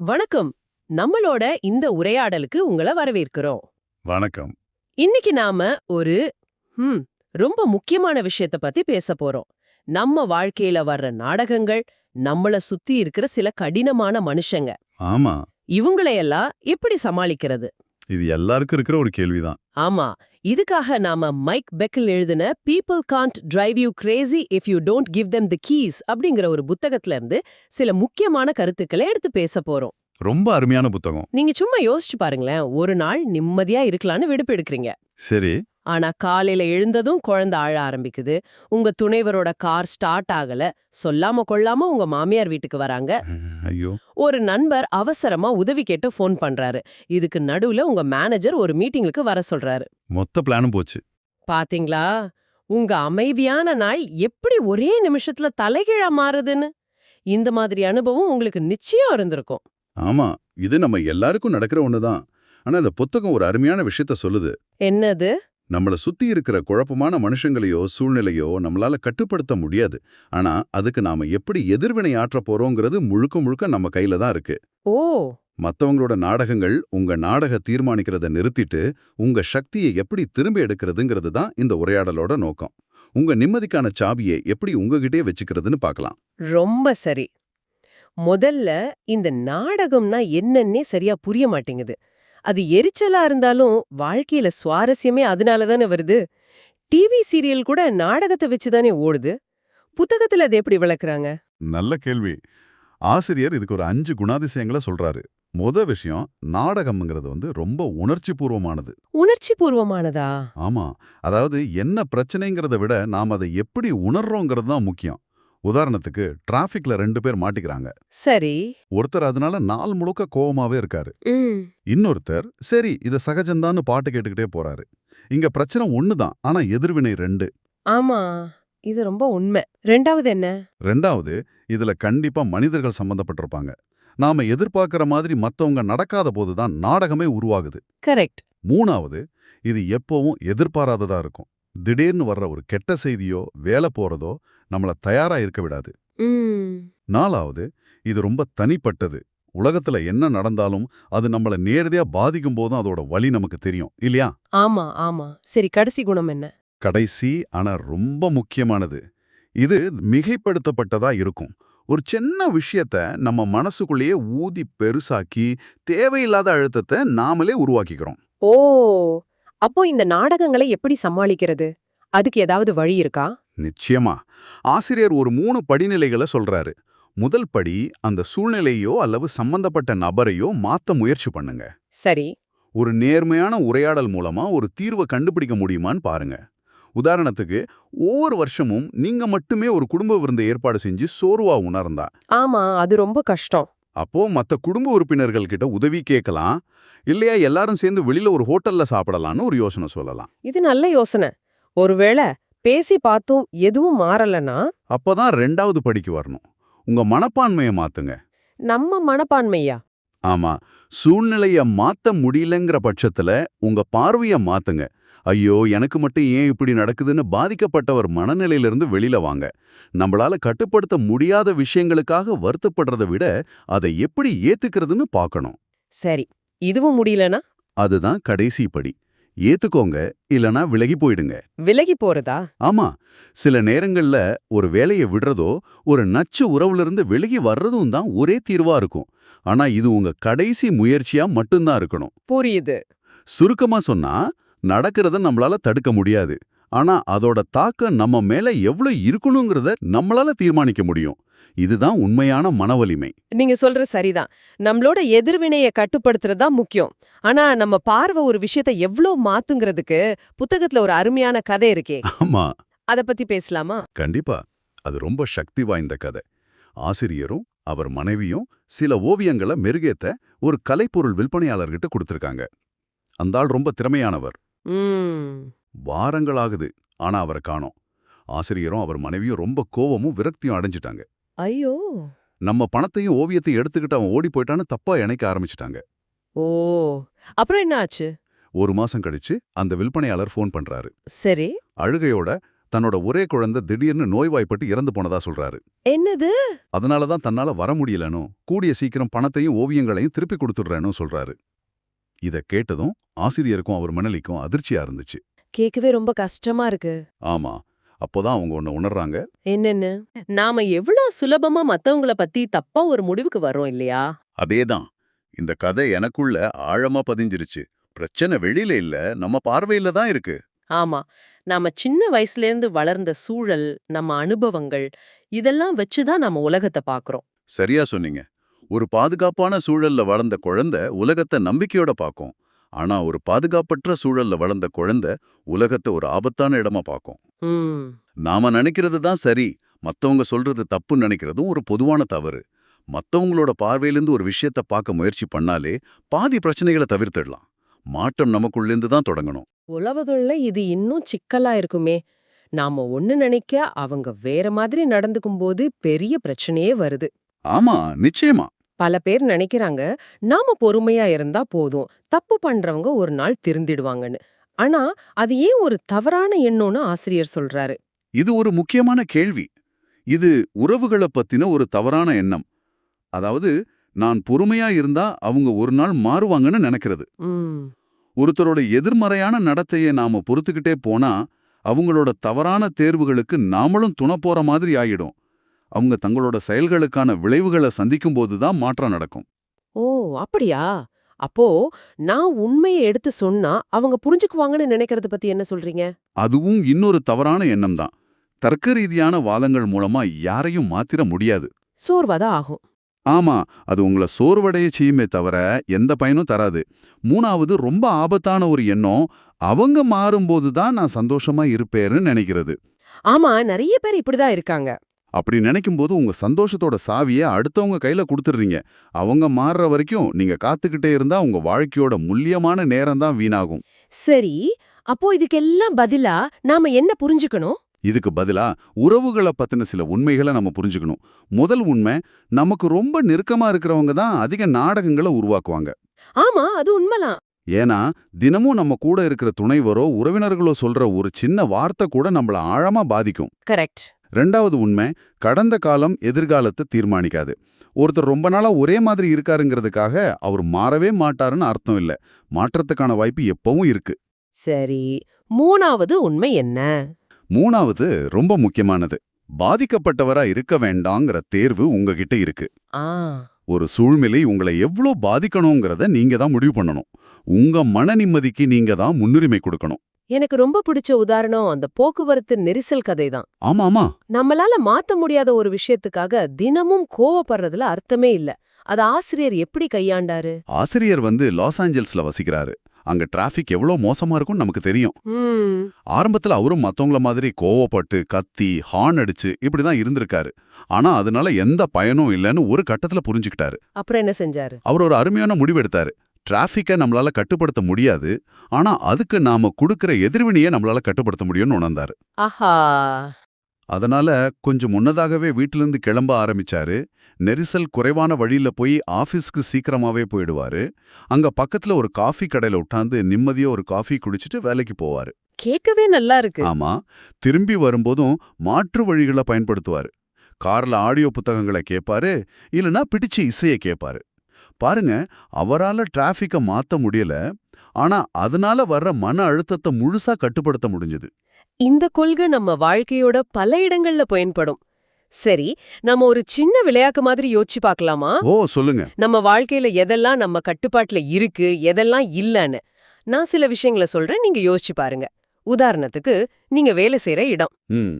வணக்கம். நம்மளோட இந்த உரையாடலுக்கு உங்கள வரவேற்கிறோம். வணக்கம். இன்னைக்கு நாம ஒரு ஹம் ரொம்ப முக்கியமான விஷயத்த பத்தி பேச போறோம். நம்ம வாழ்க்கையில வர்ற நாடகங்கள் நம்மள சுத்தி இருக்கிற சில கடினமான மனுஷங்க. ஆமா. இவங்களையெல்லாம் எப்படி சமாளிக்கிறது? இது எல்லாருக்கும் இருக்கிற ஒரு கேள்விதான். ஆமா. இதுக்காக நாம மைக் பெக்கில் எழுதின people can't drive you crazy if you don't give them the keys அப்படிங்கிற ஒரு புத்தகத்துல இருந்து சில முக்கியமான கருத்துக்களை எடுத்து பேச போறோம். ரொம்ப அருமையான புத்தகம். நீங்க சும்மா யோசிச்சு பாருங்களேன் ஒரு நாள் நிம்மதியா இருக்கலாம்னு விடுப்பு எடுக்கிறீங்க. சரி. ஆனா காலையில எழுந்ததும் குழந்தை அழ ஆரம்பிக்குது. உங்க துணைவரோட கார் ஸ்டார்ட் ஆகல. சொல்லாம கொள்ளாம உங்க மாமியார் வீட்டுக்கு வராங்க. ஐயோ. ஒரு நண்பர் அவசரமா உதவி கேட்டு ஃபோன் பண்றாரு. இதுக்கு நடுவுல உங்க மேனேஜர் ஒரு மீட்டிங்குக்கு வர சொல்றாரு. மொத்த பிளானும் போச்சு. பாத்தீங்களா? உங்க அமைதியான நாள் எப்படி ஒரே நிமிஷத்துல தலைகீழா மாறுதுன்னு? இந்த மாதிரி அனுபவம் உங்களுக்கு நிச்சயம் இருந்திருக்கும். ஆமா இது நம்ம எல்லாருக்கும் நடக்கிற ஒண்ணுதான். ஆனா இந்த புத்தகம் ஒரு அருமையான விஷயத்த சொல்லுது. என்னது? நம்மள சுத்தி இருக்கிற குழப்பமான மனுஷங்களையோ சூழ்நிலையோ நம்மளால கட்டுப்படுத்த முடியாது. ஆனா அதுக்கு நாம எப்படி எதிர்வினை ஆற்ற போறோங்கிறது முழுக்க முழுக்க நம்ம கையில தான் இருக்கு. ஓ! மத்தவங்களோட நாடகங்கள் உங்க நாடக தீர்மானிக்கிறத நிறுத்திட்டு உங்க சக்தியை எப்படி திரும்பி எடுக்கிறதுங்கிறது தான் இந்த உரையாடலோட நோக்கம். உங்க நிம்மதிக்கான சாவியை எப்படி உங்ககிட்டயே வச்சுக்கிறதுன்னு பார்க்கலாம் ரொம்ப சரி. முதல்ல இந்த நாடகம்னா என்னன்னே சரியா புரிய மாட்டேங்குது. அது எரிச்சலா இருந்தாலும் வாழ்க்கையில சுவாரஸ்யமே அதனால தானே வருது. டிவி சீரியல் கூட நாடகத்தை வச்சுதானே ஓடுது. புத்தகத்துல அது எப்படி விளக்குறாங்க? நல்ல கேள்வி. ஆசிரியர் இதுக்கு ஒரு அஞ்சு குணாதிசயங்களை சொல்றாரு. முத விஷயம் நாடகம்ங்கிறது வந்து ரொம்ப உணர்ச்சி பூர்வமானது. உணர்ச்சி பூர்வமானதா? ஆமா. அதாவது என்ன பிரச்சனைங்கிறத விட நாம் அதை எப்படி உணர்றோங்கிறது தான் முக்கியம். உதாரணத்துக்கு டிராஃபிக்ல ரெண்டு பேர் மாட்டிக்கிறாங்க. சரி. ஒருத்தர் அதனால நாள் முழுக்க கோவமாவே இருக்காரு. இன்னொருத்தர் சரி இது சகஜம்தான்னு பாட்டு கேட்டுக்கிட்டே போறாரு. இங்க பிரச்சனை ஒண்ணுதான் ஆனா எதிர்வினை ரெண்டு. ஆமா. இது ரொம்ப உண்மை. ரெண்டாவது என்ன? ரெண்டாவது இதுல கண்டிப்பா மனிதர்கள் சம்பந்தப்பட்டிருப்பாங்க. நாம எதிர்பார்க்கிற மாதிரி மத்தவங்க நடக்காத போதுதான் நாடகமே உருவாகுது. கரெக்ட். மூணாவது இது எப்பவும் எதிர்பாராததா இருக்கும். திடீர்னு வர்ற ஒரு கெட்ட செய்தியோ வேலை போறதோ நம்மள தயாரா இருக்க விடாது. நாலாவது இது ரொம்ப தனிப்பட்டது. உலகத்துல என்ன நடந்தாலும் அது நம்மள நேரடியா பாதிக்கும் போதும் அதோட வலி நமக்கு தெரியும். இல்லையா? ஆமா ஆமா. சரி கடைசி குணம் என்ன? கடைசி ஆனா ரொம்ப முக்கியமானது. இது மிகைப்படுத்தப்பட்டதா இருக்கும். ஒரு சின்ன விஷயத்த நம்ம மனசுக்குள்ளேயே ஊதி பெருசாக்கி தேவையில்லாத அழுத்தத்தை நாமளே உருவாக்கிக்கிறோம். ஓ! அப்போ இந்த நாடகங்களை எப்படி சமாளிக்கிறது? அதுக்கு ஏதாவது வழி இருக்கா? நிச்சயமா. ஆசிரியர் ஒரு மூணு படிநிலைகளை சொல்றாரு. முதல் படி அந்த சூழ்நிலையோ அல்லது சம்பந்தப்பட்ட நபரையோ மாத்த முயற்சி பண்ணுங்க. சரி. ஒரு நேர்மையான உரையாடல் மூலமா ஒரு தீர்வை கண்டுபிடிக்க முடியுமான்னு பாருங்க. உதாரணத்துக்கு ஒவ்வொரு வருஷமும் நீங்க மட்டுமே ஒரு குடும்ப விருந்தை ஏற்பாடு செஞ்சு சோர்வா உணர்ந்தா. ஆமா அது ரொம்ப கஷ்டம். அப்போ மத்த குடும்ப உறுப்பினர்கள் கிட்ட உதவி கேட்கலாம் இல்லையா எல்லாரும் சேர்ந்து வெளியில ஒரு ஹோட்டல்ல சாப்பிடலாம்னு ஒரு யோசனை சொல்லலாம். இது நல்ல யோசனை. ஒருவேளை பேசி பார்த்தும் எதுவும் மாறலனா அப்பதான் ரெண்டாவது படிக்கு வரணும். உங்க மனப்பான்மையை மாத்துங்க. நம்ம மனப்பான்மையா? ஆமா. சூழ்நிலைய மாத்த முடியலங்கிற பட்சத்துல உங்க பார்வைய மாத்துங்க. ஐயோ எனக்கு மட்டும் ஏன் இப்படி நடக்குதுன்னு பாதிக்கப்பட்டவர் மனநிலையிலிருந்து வெளியில வாங்க. நம்மளால கட்டுப்படுத்த முடியாத விஷயங்களுக்காக வருத்தப்படுறதை விட அதை எப்படி ஏத்துக்கிறதுன்னு பார்க்கணும். சரி. இதுவும் முடியலனா? அதுதான் கடைசி படி. ஏத்துக்கோங்க இல்லனா விலகி போயிடுங்க. விலகி போறதா? ஆமா சில நேரங்கள்ல ஒரு வேலையை விடுறதோ ஒரு நச்சு உறவுல விலகி வர்றதும் தான் ஒரே தீர்வா இருக்கும். ஆனா இது உங்க கடைசி முயற்சியா மட்டும்தான் இருக்கணும். புரியுது. சுருக்கமா சொன்னா நடக்கிறத நம்மளால தடுக்க முடியாது. ஆனா அதோட தாக்கம் நம்ம மேல எவ்வளவு இருக்கணுங்கிறத நம்மளால தீர்மானிக்க முடியும். இதுதான் உண்மையான மனவலிமை. நீங்க சொல்ற சரிதான். நம்மளோட எதிர்வினைய கட்டுப்படுத்துறது தான் முக்கியம். ஆனா நம்ம பார்வை ஒரு விஷயத்தை எவ்ளோ மாத்துங்கிறதுக்கு புத்தகத்துல ஒரு அருமையான கதை இருக்கே. ஆமா. அத பத்தி பேசலாமா? கண்டிப்பா. அது ரொம்ப சக்தி வாய்ந்த கதை. ஆசிரியரும் அவர் மனைவியும் சில ஓவியங்களை மெருகேத்த ஒரு கலைப்பொருள் விற்பனையாளர்கிட்ட கொடுத்திருக்காங்க. அந்த ஆள் ரொம்ப திறமையானவர். வாரங்களாகுது ஆனா அவரை காணோம். ஆசிரியரும் அவர் மனைவியும் ரொம்ப கோவமும் விரக்தியும் அடைஞ்சிட்டாங்க. ஐயோ. நம்ம பணத்தையும் ஓவியத்தையும் எடுத்துக்கிட்டு அவன் ஓடி போயிட்டான்னு தப்பா இணைக்க ஆரம்பிச்சிட்டாங்க. ஓ. அப்புறம் என்ன ஆச்சு ஒரு மாசம் கழிச்சு அந்த விற்பனையாளர் ஃபோன் பண்றாரு. சரி. அழுகையோட தன்னோட ஒரே குழந்தை திடீர்னு நோய்வாய்ப்பட்டு இறந்து போனதா சொல்றாரு. என்னது? அதனால தான் தன்னால வர முடியலனோ கூடிய சீக்கிரம் பணத்தையும் ஓவியங்களையும் திருப்பி கொடுத்துடுறேன்னு சொல்றாரு. இத கேட்டதும் ஆசிரியருக்கும் அவர் மணலிக்கும் அதிர்ச்சியா இருந்துச்சு. கேட்கவே ரொம்ப கஷ்டமா இருக்கு. ஆமா. அப்போதான் அவங்க ஒண்ணு உணர்றாங்க. என்னன்னு? நாம எவ்வளவு சுலபமா மத்தவங்கள பத்தி தப்பா ஒரு முடிவுக்கு வரோம் இல்லையா? அதேதான். இந்த கதை எனக்குள்ள ஆழமா பதிஞ்சிருச்சு. பிரச்சனை வெளியில இல்ல நம்ம பார்வையில தான் இருக்கு. ஆமா. நாம சின்ன வயசுல இருந்து வளர்ந்த சூழல் நம்ம அனுபவங்கள் இதெல்லாம் வச்சுதான் நம்ம உலகத்தை பாக்குறோம் சரியா சொன்னீங்க. ஒரு பாதுகாப்பான சூழல்ல வளர்ந்த குழந்தை உலகத்தை நம்பிக்கையோட பார்க்கும். ஆனா ஒரு பாதுகாப்பற்ற சூழல்ல வளர்ந்த குழந்தை உலகத்தை ஒரு ஆபத்தான இடமா பார்க்கும் நாம நினைக்கிறது தான் சரி. மத்தவங்க சொல்றது தப்புன்னு நினைக்கிறதும் ஒரு பொதுவான தவறு. மத்தவங்களோட பார்வையிலிருந்து ஒரு விஷயத்த பார்க்க முயற்சி பண்ணாலே பாதி பிரச்சனைகளை தவிர்த்திடலாம். மாற்றம் நமக்குள்ளேருந்து தான் தொடங்கணும். உலவதுள்ள இது இன்னும் சிக்கலா இருக்குமே. நாம ஒண்ணு நினைக்க அவங்க வேற மாதிரி நடந்துக்கும் போது பெரிய பிரச்சனையே வருது. ஆமா நிச்சயமா. பல பேர் நினைக்கிறாங்க நாம பொறுமையா இருந்தா போதும். தப்பு பண்றவங்க ஒரு நாள் திருந்திடுவாங்கன்னு. ஆனா அது ஏன் ஒரு தவறான எண்ணம்னு ஆசிரியர் சொல்றாரு? இது ஒரு முக்கியமான கேள்வி. இது உறவுகளை பத்தின ஒரு தவறான எண்ணம். அதாவது நான் பொறுமையா இருந்தா அவங்க ஒரு நாள் மாறுவாங்கன்னு நினைக்கிறது. ஒருத்தரோட எதிர்மறையான நடத்தையை நாம பொறுத்துக்கிட்டே போனா அவங்களோட தவறான தேர்வுகளுக்கு நாமளும் துணை போற மாதிரி ஆயிடும். அவங்க தங்களோட செயல்களுக்கான விளைவுகளை சந்திக்கும் போதுதான் மாற்றம் நடக்கும். ஓ அப்படியா? அப்போ நான் உண்மையை எடுத்து சொன்னா அவங்க புரிஞ்சுக்குவாங்கன்னு நினைக்கிறத பத்தி என்ன சொல்றீங்க? அதுவும் இன்னொரு தவறான எண்ணம் தான். தர்க்க ரீதியான வாதங்கள் மூலமா யாரையும் மாத்திர முடியாது. சோர்வாதான் ஆகும். ஆமா அது உங்களை சோர்வடைய செய்யுமே தவிர எந்த பயனும் தராது. மூணாவது ரொம்ப ஆபத்தான ஒரு எண்ணம் அவங்க மாறும்போது தான் நான் சந்தோஷமா இருப்பேன்னு நினைக்கிறது. ஆமா நிறைய பேர் இப்படிதான் இருக்காங்க. அப்படி நினைக்கும்போது உங்க சந்தோஷத்தோட சாவியை அடுத்தவங்க கையில கொடுத்துடுறீங்க. அவங்க மாறுற வரைக்கும் நீங்க காத்துக்கிட்டே இருந்தா உங்க வாழ்க்கையோட முல்லியமான நேரம் தான் வீணாகும். சரி அப்போ இதுக்கெல்லாம் பதிலா நாம என்ன புரிஞ்சுக்கணும்? இதுக்கு பதிலா உறவுகளை பத்தின சில உண்மைகளை நம்ம புரிஞ்சுக்கணும். முதல் உண்மை நமக்கு ரொம்ப நெருக்கமா இருக்கிறவங்க தான் அதிக நாடகங்களை உருவாக்குவாங்க. ஆமா அது உண்மைலாம் ஏன்னா தினமும் நம்ம கூட இருக்கிற துணைவரோ உறவினர்களோ சொல்ற ஒரு சின்ன வார்த்தை கூட நம்மள ஆழமா பாதிக்கும். கரெக்ட். ரெண்டாவது உண்மை கடந்த காலம் எதிர்காலத்தை தீர்மானிக்காது. ஒருத்தர் ரொம்ப நாளா ஒரே மாதிரி இருக்காருங்கிறதுக்காக அவர் மாறவே மாட்டாருன்னு அர்த்தம் இல்ல. மாற்றத்துக்கான வாய்ப்பு எப்பவும் இருக்கு. சரி மூணாவது உண்மை என்ன? மூணாவது ரொம்ப முக்கியமானது. பாதிக்கப்பட்டவரா இருக்க வேண்டாங்கிற தேர்வு உங்ககிட்ட இருக்கு. ஒரு சூழ்நிலை உங்களை எவ்ளோ பாதிக்கணுங்கிறத நீங்க தான் முடிவு பண்ணணும். உங்க மன நிம்மதிக்கு நீங்க தான் முன்னுரிமை கொடுக்கணும். எனக்கு ரொம்ப பிடிச்ச உதாரணம் அந்த போக்குவரத்து நெரிசல் கதை தான் ஆமா ஆமா. நம்மளால மாத்த முடியாத ஒரு விஷயத்துக்காக தினமும் கோவப்படுறதுல அர்த்தமே இல்ல. அது ஆசிரியர் எப்படி கையாண்டாரு? ஆசிரியர் வந்து லாஸ் ஆஞ்சல்ஸ்ல வசிக்கிறாரு. அங்க டிராஃபிக் எவ்வளோ மோசமா இருக்கும்னு நமக்கு தெரியும். ஆரம்பத்துல அவரும் மத்தவங்கள மாதிரி கோவப்பட்டு கத்தி ஹார்ன் அடிச்சு இப்படிதான் இருந்திருக்காரு. ஆனா அதனால எந்த பயனும் இல்லைன்னு ஒரு கட்டத்துல புரிஞ்சுக்கிட்டாரு. அப்புறம் என்ன செஞ்சாரு? அவர் ஒரு அருமையான முடிவெடுத்தாரு. டிராஃபிக்கை நம்மளால கட்டுப்படுத்த முடியாது. ஆனா அதுக்கு நாம கொடுக்கிற எதிர்வினையை நம்மளால கட்டுப்படுத்த முடியும்னு உணர்ந்தாரு. ஆஹா. அதனால கொஞ்சம் முன்னதாகவே வீட்டிலிருந்து கிளம்ப ஆரம்பிச்சாரு. நெரிசல் குறைவான வழியில போய் ஆபீஸ்க்கு சீக்கிரமாவே போயிடுவாரு. அங்க பக்கத்துல ஒரு காஃபி கடையில உட்காந்து நிம்மதியா ஒரு காஃபி குடிச்சிட்டு வேலைக்கு போவாரு. கேட்கவே நல்லா இருக்கு. ஆமா. திரும்பி வரும்போதும் மாற்று வழிகளை பயன்படுத்துவாரு. கார்ல ஆடியோ புத்தகங்களை கேட்பாரு இல்லனா பிடிச்ச இசையை கேட்பாரு பாருங்க அவரால டிராஃபிக்க மாத்த முடியல. ஆனா அதனால வர்ற மன அழுத்தத்தை முழுசா கட்டுப்படுத்த முடிஞ்சது. இந்த கொள்கை நம்ம வாழ்க்கையோட பல இடங்கள்ல பயன்படும். சரி நம்ம ஒரு சின்ன விளையாட்டு மாதிரி யோசிச்சு பார்க்கலாமா? ஓ சொல்லுங்க. நம்ம வாழ்க்கையில எதெல்லாம் நம்ம கட்டுப்பாட்டுல இருக்கு எதெல்லாம் இல்லன்னு. நான் சில விஷயங்களை சொல்றேன் நீங்க யோசிச்சு பாருங்க. உதாரணத்துக்கு நீங்க வேலை செய்யற இடம். ம்.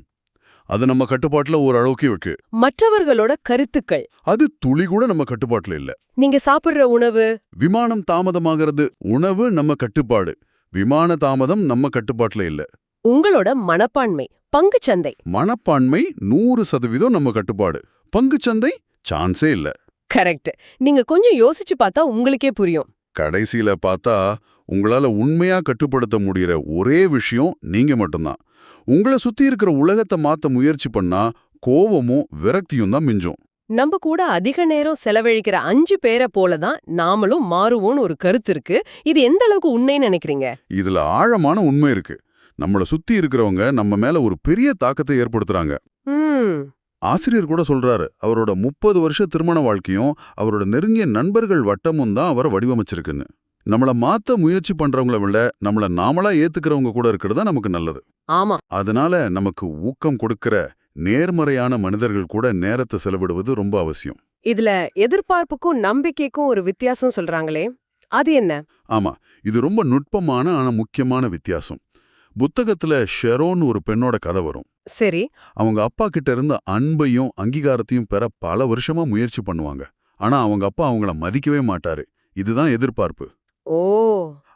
அது நம்ம கட்டுப்பாட்டுல ஓரளவுக்கு இருக்கு. மற்றவர்களோட கருத்துக்கள். அது துளி கூட நம்ம கட்டுப்பாட்டுல இல்ல. நீங்க சாப்பிடுற உணவு. விமானம் தாமதமாகிறது உணவு நம்ம கட்டுப்பாடு. விமான தாமதம் நம்ம கட்டுப்பாட்டுல இல்ல. உங்களோட மனப்பான்மை பங்குச்சந்தை மனப்பான்மை நூறு சதவீதம் நம்ம கட்டுப்பாடு. பங்குச்சந்தை சான்ஸே இல்ல. கரெக்ட். நீங்க கொஞ்சம் யோசிச்சு பார்த்தா உங்களுக்கே புரியும். கடைசியில பார்த்தா உங்களால உண்மையா கட்டுப்படுத்த முடியற ஒரே விஷயம் நீங்க மட்டும்தான். உங்களை சுத்தி இருக்கிற உலகத்தை மாத்த முயற்சி பண்ணா கோவமும் விரக்தியும் தான் மிஞ்சும். நம்ம கூட அதிக நேரம் செலவழிக்கிற அஞ்சு பேரை போலதான் நாமளும் மாறுவோம்னு ஒரு கருத்து இருக்கு. இது எந்த அளவுக்கு உண்மைன்னு நினைக்கிறீங்க? இதுல ஆழமான உண்மை இருக்கு. நம்மள சுத்தி இருக்கிறவங்க நம்ம மேல ஒரு பெரிய தாக்கத்தை ஏற்படுத்துறாங்க. ஆசிரியர் கூட சொல்றாரு அவரோட முப்பது வருஷ திருமண வாழ்க்கையும் அவரோட நெருங்கிய நண்பர்கள் வட்டமும் தான் அவரை வடிவமைச்சிருக்குன்னு. நம்மள மாத்த முயற்சி பண்றவங்கள விட நம்மள நாமளா ஏத்துக்கிறவங்க கூட இருக்கிறது தான் நமக்கு நல்லது. ஆமா. அதனால நமக்கு ஊக்கம் கொடுக்கிற நேர்மறையான மனிதர்கள் கூட நேரத்தை செலவிடுவது ரொம்ப அவசியம். இதுல எதிர்பார்ப்புக்கும் நம்பிக்கைக்கும் ஒரு வித்தியாசம் சொல்றாங்களே அது என்ன? ஆமா இது ரொம்ப நுட்பமான ஆனா முக்கியமான வித்தியாசம். புத்தகத்துல ஷெரோன் ஒரு பெண்ணோட கதை வரும். சரி. அவங்க அப்பா கிட்ட இருந்த அன்பையும் அங்கீகாரத்தையும் பெற பல வருஷமா முயற்சி பண்ணுவாங்க. ஆனா அவங்க அப்பா அவங்கள மதிக்கவே மாட்டாரு. இதுதான் எதிர்பார்ப்பு. ஓ.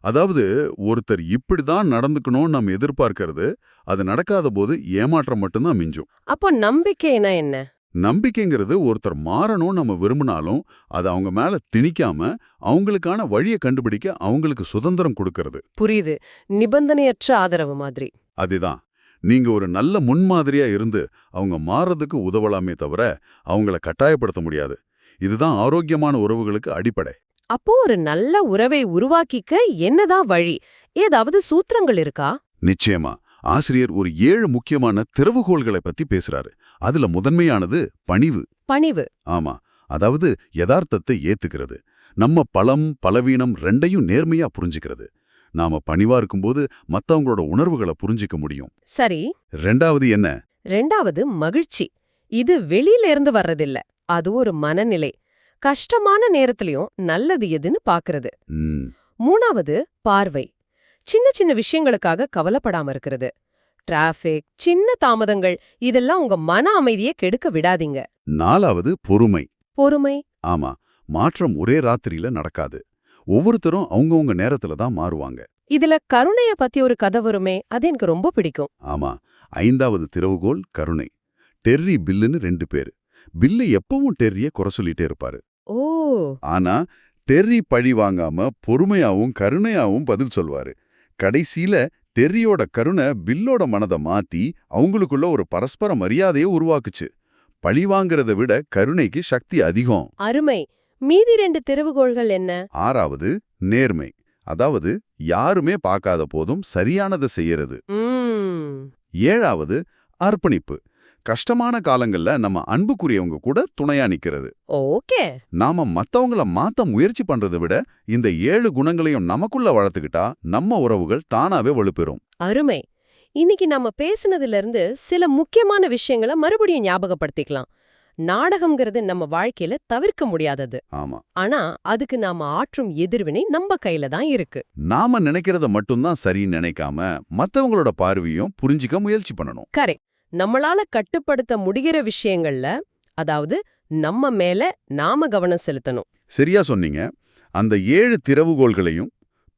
அதாவது ஒருத்தர் இப்படிதான் நடந்துக்கணும்னு நம்ம எதிர்பார்க்கறது அது நடக்காத போது ஏமாற்றம் மட்டும்தான் மிஞ்சும். அப்போ நம்பிக்கைனா என்ன? நம்பிக்கைங்கிறது ஒருத்தர் மாறணும்னு நம்ம விரும்பினாலும் அது அவங்க மேல திணிக்காம அவங்களுக்கான வழியை கண்டுபிடிக்க அவங்களுக்கு சுதந்திரம் கொடுக்கறது. புரியுது. நிபந்தனையற்ற ஆதரவு மாதிரி. அதுதான். நீங்க ஒரு நல்ல முன்மாதிரியா இருந்து அவங்க மாறதுக்கு உதவலாமே தவிர அவங்கள கட்டாயப்படுத்த முடியாது. இதுதான் ஆரோக்கியமான உறவுகளுக்கு அடிப்படை. அப்போ ஒரு நல்ல உறவை உருவாக்கிக்க என்னதான் வழி? ஏதாவது சூத்திரங்கள் இருக்கா? நிச்சயமா. ஆசிரியர் ஒரு ஏழு முக்கியமான திறவுகோள்களை பத்தி பேசுறாரு. அதுல முதன்மையானது பணிவு. பணிவு. ஆமா. அதாவது யதார்த்தத்தை ஏத்துக்கிறது. நம்ம பலம் பலவீனம் ரெண்டையும் நேர்மையா புரிஞ்சுக்கிறது. நாம பணிவா இருக்கும்போது மத்தவங்களோட உணர்வுகளை புரிஞ்சிக்க முடியும். சரி. ரெண்டாவது என்ன? ரெண்டாவது மகிழ்ச்சி. இது வெளியில இருந்து வர்றதில்ல. அது ஒரு மனநிலை. கஷ்டமான நேரத்திலயும் நல்லது எதுன்னு பாக்குறது. மூணாவது பார்வை. சின்ன சின்ன விஷயங்களுக்காக கவலைப்படாம இருக்கிறது. டிராஃபிக் சின்ன தாமதங்கள் இதெல்லாம் உங்க மன அமைதியை கெடுக்க விடாதீங்க. நாலாவது பொறுமை. பொறுமை. ஆமா மாற்றம் ஒரே ராத்திரியில நடக்காது. ஒவ்வொருத்தரும் அவங்கவங்க நேரத்துல தான் மாறுவாங்க. இதுல கருணைய பத்தி ஒரு கதை வருமே அது எனக்கு ரொம்ப பிடிக்கும். ஆமா ஐந்தாவது திறவுகோல் கருணை. டெர்ரி பில்லுன்னு ரெண்டு பேர். பில்லு எப்பவும் டெர்ரிய குறை சொல்லிட்டே இருப்பாரு. ஓ. ஆனா டெர்ரி பழி வாங்காம பொறுமையாவும் கருணையாவும் பதில் சொல்வாரு. கடைசியில டெர்ரியோட கருணை பில்லோட மனதை மாத்தி அவங்களுக்குள்ள ஒரு பரஸ்பர மரியாதையை உருவாக்குச்சு. பழி வாங்குறத விட கருணைக்கு சக்தி அதிகம். அருமை. மீதி ரெண்டு திறவுகோள்கள் என்ன? ஆறாவது நேர்மை. அதாவது யாருமே பார்க்காத போதும் சரியானதை செய்யறது. ஏழாவது அர்ப்பணிப்பு. கஷ்டமான காலங்கள்ல நம்ம அன்புக்குரியவங்க கூட துணையா நிக்கிறது. ஓகே. நாம மத்தவங்கள மாத்த முயற்சி பண்றதை விட இந்த ஏழு குணங்களையும் நமக்குள்ள வளர்த்துக்கிட்டா நம்ம உறவுகள் தானாவே வலுப்பெறும். அருமை. இன்னைக்கு நம்ம பேசுனதுல இருந்து சில முக்கியமான விஷயங்களை மறுபடியும் ஞாபகப்படுத்திக்கலாம். நாடகம்ங்கிறது நம்ம வாழ்க்கையில தவிர்க்க முடியாதது. ஆமா. ஆனா அதுக்கு நாம ஆற்றும் எதிர்வினை நம்ம கையில தான் இருக்கு. நாம நினைக்கிறத மட்டும்தான் சரின்னு நினைக்காம மத்தவங்களோட பார்வையும் புரிஞ்சிக்க முயற்சி பண்ணணும். கரெக்ட். நம்மளால கட்டுப்படுத்த முடிகிற விஷயங்கள்ல அதாவது நம்ம மேல நாம கவனம் செலுத்தணும். சரியா சொன்னீங்க. அந்த ஏழு திறவுகோள்களையும்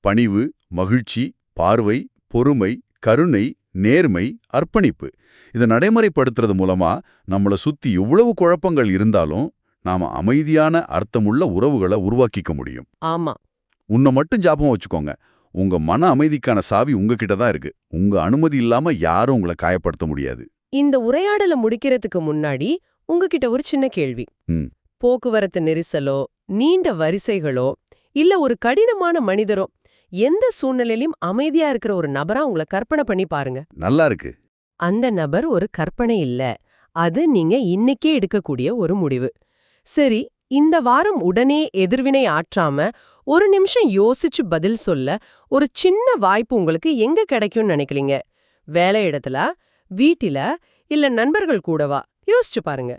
பணிவு மகிழ்ச்சி பார்வை பொறுமை கருணை நேர்மை அர்ப்பணிப்பு இதை நடைமுறைப்படுத்துறது மூலமா நம்மள சுத்தி எவ்வளவு குழப்பங்கள் இருந்தாலும் நாம அமைதியான அர்த்தமுள்ள உறவுகளை உருவாக்கிக்க முடியும். ஆமா. உன்னை மட்டும் ஞாபகம் வச்சுக்கோங்க. உங்க மன அமைதிக்கான சாவி உங்ககிட்ட தான் இருக்கு. உங்க அனுமதி இல்லாம யாரும் உங்களை காயப்படுத்த முடியாது. இந்த உரையாடலை முடிக்கிறதுக்கு முன்னாடி உங்ககிட்ட ஒரு சின்ன கேள்வி. போக்குவரத்து நெரிசலோ நீண்ட வரிசைகளோ இல்ல ஒரு கடினமான மனிதரோ எந்த சூழ்நிலையிலும் அமைதியா இருக்கிற ஒரு நபரா உங்களை கற்பனை பண்ணி பாருங்க. நல்லா இருக்கு. அந்த நபர் ஒரு கற்பனை இல்ல. அது நீங்க இன்னைக்கே எடுக்கக்கூடிய ஒரு முடிவு. சரி இந்த வாரம் உடனே எதிர்வினை ஆற்றாம ஒரு நிமிஷம் யோசிச்சு பதில் சொல்ல ஒரு சின்ன வாய்ப்பு உங்களுக்கு எங்க கிடைக்கும்னு நினைக்கிறீங்க? வேலை இடத்துல வீட்டில இல்ல நண்பர்கள் கூடவா? யோசிச்சு பாருங்க.